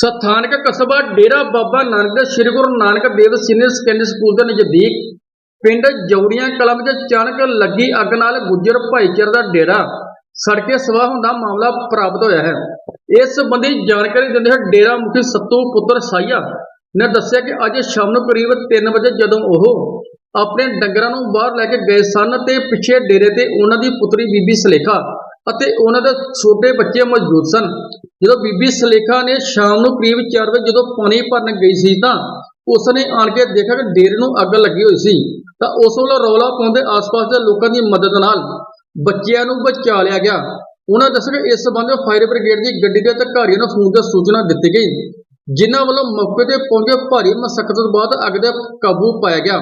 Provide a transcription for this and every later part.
ਸਥਾਨਕ ਕਸਬਾ Dera Baba Nanak Sri Guru Nanak Dev senior secondary school ਦੇ ਨਜ਼ਦੀਕ ਪਿੰਡ ਜੌੜੀਆਂ ਕਲਮ ਵਿੱਚ ਅਚਾਨਕ ਲੱਗੀ ਅੱਗ ਨਾਲ ਗੁੱਜਰ ਭਾਈਚਾਰੇ ਦਾ ਡੇਰਾ ਸੜਕੇ ਸਵਾਹ ਹੋਣ ਦਾ ਮਾਮਲਾ ਪ੍ਰਾਪਤ ਹੋਇਆ ਹੈ। ਇਸ ਸੰਬੰਧੀ ਜਾਣਕਾਰੀ ਦਿੰਦੇ ਹੋਏ ਡੇਰਾ ਮੁਖੀ ਸੱਤੂ ਪੁੱਤਰ ਸਾਈਆ ਨੇ ਦੱਸਿਆ ਕਿ ਅੱਜ ਸ਼ਾਮ ਨੂੰ ਕਰੀਬ 3 ਵਜੇ ਜਦੋਂ ਉਹ ਆਪਣੇ ਡੰਗਰਾਂ ਨੂੰ ਬਾਹਰ ਲੈ ਕੇ ਗਏ ਸਨ ਤੇ ਪਿੱਛੇ ਡੇਰੇ ਤੇ ਉਹਨਾਂ ਦੀ ਪੁੱਤਰੀ ਬੀਬੀ ਸਲੇਖਾ ਅਤੇ ਉਹਨਾਂ ਦੇ ਛੋਟੇ ਬੱਚੇ ਮੌਜੂਦ ਸਨ। ਜਦੋਂ ਬੀਬੀ ਸਲੇਖਾ ਨੇ ਸ਼ਾਮ ਨੂੰ ਕਰੀਬ 4 ਵਜੇ ਜਦੋਂ ਪਾਣੀ ਭਰਨ ਗਈ ਸੀ ਤਾਂ ਉਸਨੇ ਆਣ ਕੇ ਦੇਖਿਆ ਕਿ ਡੇਰੇ ਨੂੰ ਅੱਗ ਲੱਗੀ ਹੋਈ ਸੀ। ਤਾਂ ਉਸ ਵੱਲੋਂ ਰੌਲਾ ਪਾਉਂਦੇ ਆਸ-ਪਾਸ ਦੇ ਲੋਕਾਂ ਦੀ ਮਦਦ ਨਾਲ ਬੱਚਿਆਂ ਨੂੰ ਬਚਾ ਲਿਆ ਗਿਆ। ਉਹਨਾਂ ਦੱਸਿਆ ਕਿ ਇਸ ਸੰਬੰਧ ਵਿੱਚ ਫਾਇਰ ਬ੍ਰਿਗੇਡ ਦੀ ਗੱਡੀ ਦੇ ਅਧਿਕਾਰੀਆਂ ਨੂੰ ਫੋਨ ਤੇ ਸੂਚਨਾ ਦਿੱਤੀ ਗਈ, ਜਿਨ੍ਹਾਂ ਵੱਲੋਂ ਮੌਕੇ ਤੇ ਪਹੁੰਚੇ ਭਾਰੀ ਮਸਕਤ ਤੋਂ ਬਾਅਦ ਅੱਗ ਦੇ ਕਾਬੂ ਪਾਇਆ ਗਿਆ।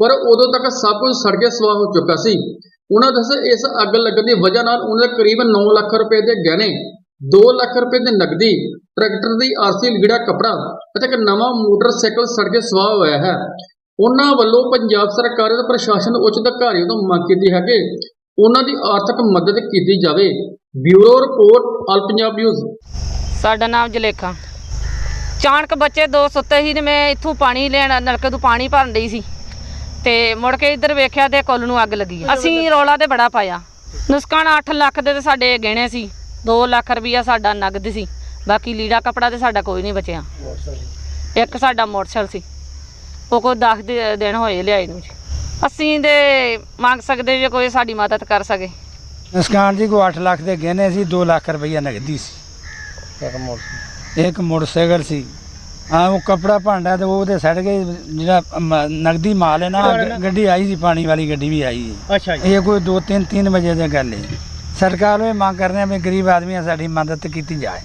ਪਰ ਉਦੋਂ ਤੱਕ ਸਭ ਕੁਝ ਸੜ ਕੇ ਸਵਾਹ ਹੋ ਚੁੱਕਾ ਸੀ। ਉਹਨਾਂ ਦੱਸਿਆ ਇਸ ਅੱਗ ਲੱਗਣ ਦੀ ਵਜ੍ਹਾ ਨਾਲ ਉਹਨਾਂ ਦੇ ਕਰੀਬ 9 ਲੱਖ ਰੁਪਏ ਦੇ ਗਹਿਣੇ 2 ਲੱਖ ਰੁਪਏ ਦੀ ਨਕਦੀ, ਟਰੈਕਟਰ ਦੀ ਆਰਸੀ ਲੀੜਾ ਕਪੜਾ ਅਤੇ ਇੱਕ ਨਵਾਂ ਮੋਟਰਸਾਈਕਲ ਸੜ ਕੇ ਸਵਾਹ ਹੋਇਆ ਹੈ। ਉਹਨਾਂ ਵੱਲੋਂ ਪੰਜਾਬ ਸਰਕਾਰ ਅਤੇ ਪ੍ਰਸ਼ਾਸਨ ਉੱਚ ਅਧਿਕਾਰੀਆਂ ਤੋਂ ਮੰਗ ਕੀਤੀ ਹੈ ਕਿ ਉਹਨਾਂ ਦੀ ਆਰਥਿਕ ਮਦਦ ਕੀਤੀ ਜਾਵੇ। Bureau report, all Punjab news. ਸਾਡਾ ਨਾਮ ਜਲੇਖਾ। ਚਾਣਕ ਬੱਚੇ ਦੋ ਸੁੱਤੇ ਸੀ ਤੇ ਮੈਂ ਇੱਥੋਂ ਪਾਣੀ ਲੈਣ, ਨਲਕੇ ਤੋਂ ਪਾਣੀ ਭਰਨ ਡਈ ਸੀ। ਤੇ ਮੁੜ ਕੇ ਇੱਧਰ ਵੇਖਿਆ ਤੇ ਕੁੱਲ ਨੂੰ ਅੱਗ ਲੱਗੀ। ਅਸੀਂ ਰੌਲਾ ਤੇ ਬੜਾ ਪਾਇਆ। ਨੁਸਕਾਨ 8 ਲੱਖ ਦੇ ਤੇ ਸਾਡੇ ਗਹਿਣੇ ਸੀ। 2 ਲੱਖ ਰੁਪਈਆ ਸਾਡਾ ਨਗਦ ਸੀ। ਬਾਕੀ ਲੀੜਾ ਕਪੜਾ ਤੇ ਸਾਡਾ ਕੋਈ ਨਹੀਂ ਬਚਿਆ। ਇੱਕ ਸਾਡਾ ਮੋਟਰਸਾਈਕਲ ਸੀ। ਉਹ ਕੋਈ 10 ਦੇ- ਦਿਨ ਹੋਏ ਲਿਆਏ ਨੂੰ ਜੀ। ਅਸੀਂ ਦੇ ਮੰਗ ਸਕਦੇ ਜੇ ਕੋਈ ਸਾਡੀ ਮਦਦ ਕਰ ਸਕੇ। ਨਸਕਾਨ ਜੀ ਕੋ 8 ਲੱਖ ਦੇ ਗਹਿਣੇ ਸੀ 2 ਲੱਖ ਰੁਪਈਆ ਨਗਦੀ ਸੀ। ਇੱਕ ਮੋਟਰਸਾਈਕਲ ਸੀ। ਆ ਉਹ ਕਪੜਾ ਭਾਂਡਾ ਤੇ ਉਹਦੇ ਸੜ ਗਏ ਜਿਹੜਾ ਮ- ਨਗਦੀ ਮਾਲ ਹੈ ਨਾ ਗ- ਗੱਡੀ ਆਈ ਸੀ ਪਾਣੀ ਵਾਲੀ ਗੱਡੀ ਵੀ ਆਈ ਹੈ ਅੱਛਾ ਜੀ। ਇਹ ਕੋਈ 2 3 3 ਵਜੇ ਦੀ ਗੱਲ ਹੈ। ਸਰਕਾਰ ਨੂੰ ਇਹ ਮੰਗ ਕਰਦੇ ਆ ਵੀ ਗਰੀਬ ਆਦਮੀਆਂ ਸਾਡੀ ਮਦਦ ਕੀਤੀ ਜਾਏ।